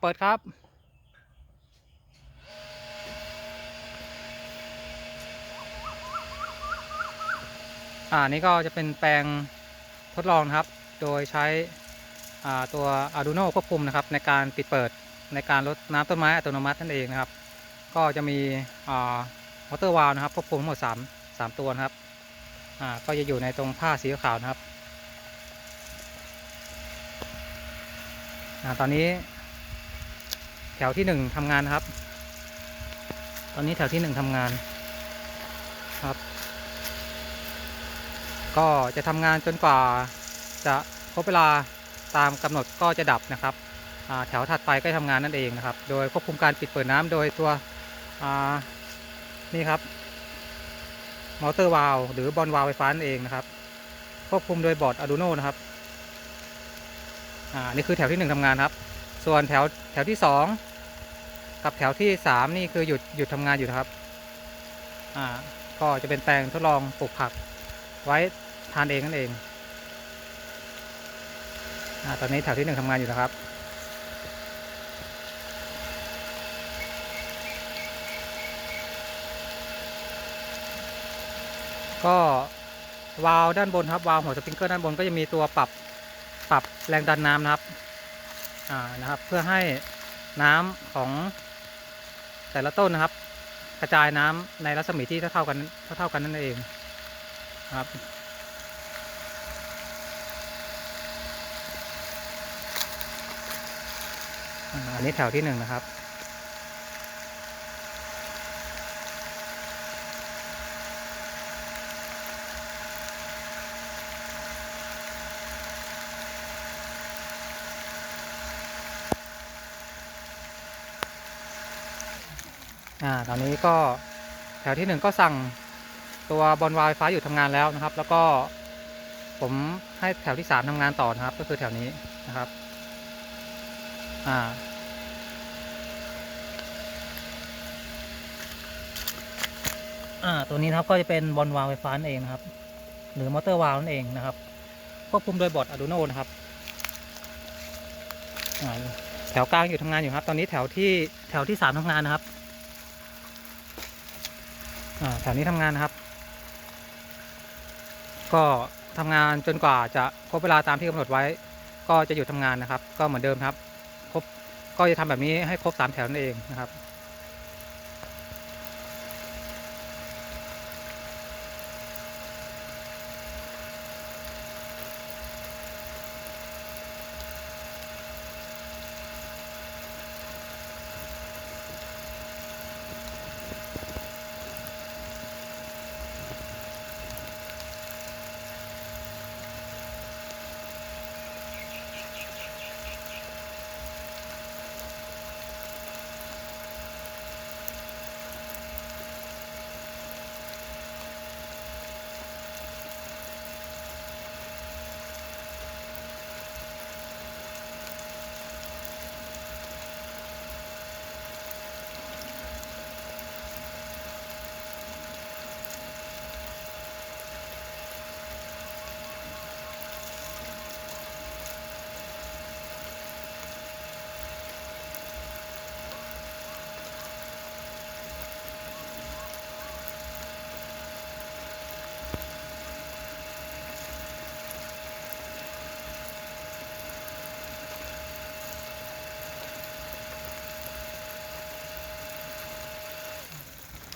เปิดครับ อ่า นี่ก็จะเป็นแปลงทดลองครับ โดยใช้อ่าตัว Arduino ควบคุมนะครับ ในการปิดเปิดในการลดน้ำต้นไม้อัตโนมัตินั่นเองนะครับ ก็จะมีอ่ามอเตอร์วาลนะครับควบคุมทั้งหมด 3 3 ตัวนะครับ อ่า ก็จะอยู่ในตรงผ้าสีขาวนะครับ อ่า ตอนนี้ แถวที่หนึ่งทำงานครับ ตอนนี้แถวที่หนึ่งทำงานครับ ก็จะทำงานจนกว่าจะครบเวลาตามกำหนดก็จะดับนะครับแถวถัดไปก็ทำงานนั่นเองนะครับ โดยควบคุมการปิดเปิดน้ำโดยตัวนี่ครับมอเตอร์วาล์วหรือบอลวาล์วไฟฟ้านั่นเองนะครับ ควบคุมโดยบอร์ด Arduino นะครับอ่านี่คือแถวที่ 1 ทำงานครับ ส่วนแถวแถวที่ 2 ครับแถวที่สามนี่คือหยุดหยุดทำงานอยู่นะครับ อ่า ก็จะเป็นแปลงทดลองปลูกผัก ไว้ทานเองนั่นเอง อ่า ตอนนี้แถวที่หนึ่งทำงานอยู่นะครับก็วาลด้านบนครับวาลหัวสปริงเกอร์ด้านบนก็จะมีตัวปรับปรับแรงดันน้ำนะครับอ่านะครับ เพื่อให้น้ำของ แต่ละต้นนะครับ กระจายน้ำในรัศมีที่เท่าๆกันเท่าๆกันนั่นเองครับอันนี้แถวที่หนึ่งนะครับ อ่าตอนนี้ก็แถวที่หนึ่งก็สั่งตัวบอลวาล์วไฟฟ้าอยู่ทำงานแล้วนะครับ แล้วก็ผมให้แถวที่สามทำงานต่อนะครับ ก็คือแถวนี้นะครับอ่าอ่าตัวนี้นะครับก็จะเป็นบอลวาวไฟฟ้านั่นเองนะครับ หรือมอเตอร์วาวนั่นเองนะครับควบคุมโดยบอร์ด Arduino นะครับอ่าแถวกลางอยู่ทำงานอยู่ครับ ตอนนี้แถวที่แถวที่สามทำงานนะครับ แถวนี้ทำงานนะครับ ก็ทำงานจนกว่าจะครบเวลาตามที่กำหนดไว้ ก็จะหยุดทำงานนะครับ ก็เหมือนเดิมครับ ครบก็จะทำแบบนี้ให้ครบสามแถวนั่นเองนะครับ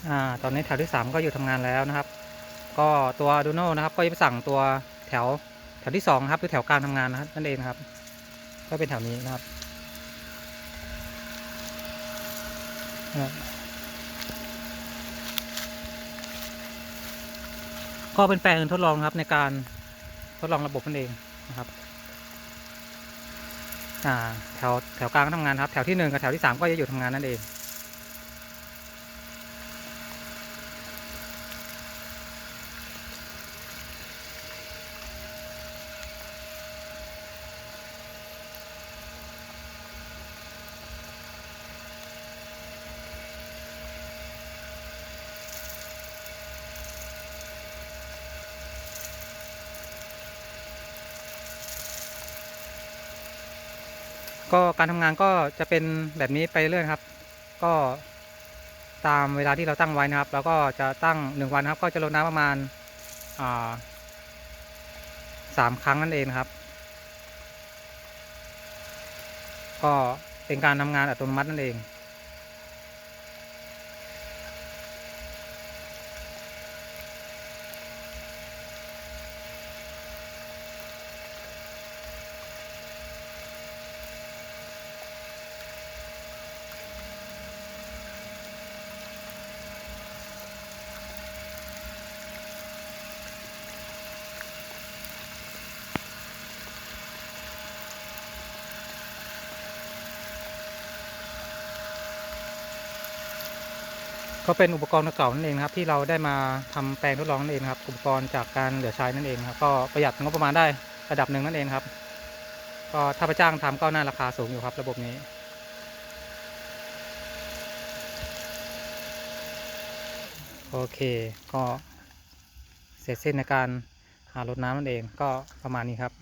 อ่าตอนนี้แถวที่สามก็อยู่ทำงานแล้วนะครับ ก็ตัว Arduino นะครับ ก็จะไปสั่งตัวแถวแถวที่สองครับคือแถวกลางทำงานนะครับนั่นเองครับ ก็เป็นแถวนี้นะครับก็เป็นแปลงทดลองครับในการทดลองระบบนั่นเองนะครับอ่าแถวแถวกลางก็ทำงานครับ แถวที่หนึ่งกับแถวที่สามก็จะอยู่ทำงานนั่นเอง ก็การทำงานก็จะเป็นแบบนี้ไปเรื่อยครับ ก็ตามเวลาที่เราตั้งไว้นะครับ แล้วก็จะตั้งหนึ่งวันครับ ก็จะลดน้ำประมาณสามครั้งนั่นเองครับ ก็เป็นการทำงานอัตโนมัตินั่นเอง ก็เป็นอุปกรณ์เก่านั่นเองครับ ที่เราได้มาทำแปลงทดลองนั่นเองครับ อุปกรณ์จากการเหลือใช้นั่นเองครับ ก็ประหยัดงบประมาณได้ระดับหนึ่งนั่นเองครับ ก็ถ้าไปจ้างทำก็น่าราคาสูงอยู่ครับ ระบบนี้โอเคก็เสร็จสิ้นในการหารดน้ำนั่นเองก็ประมาณนี้ครับ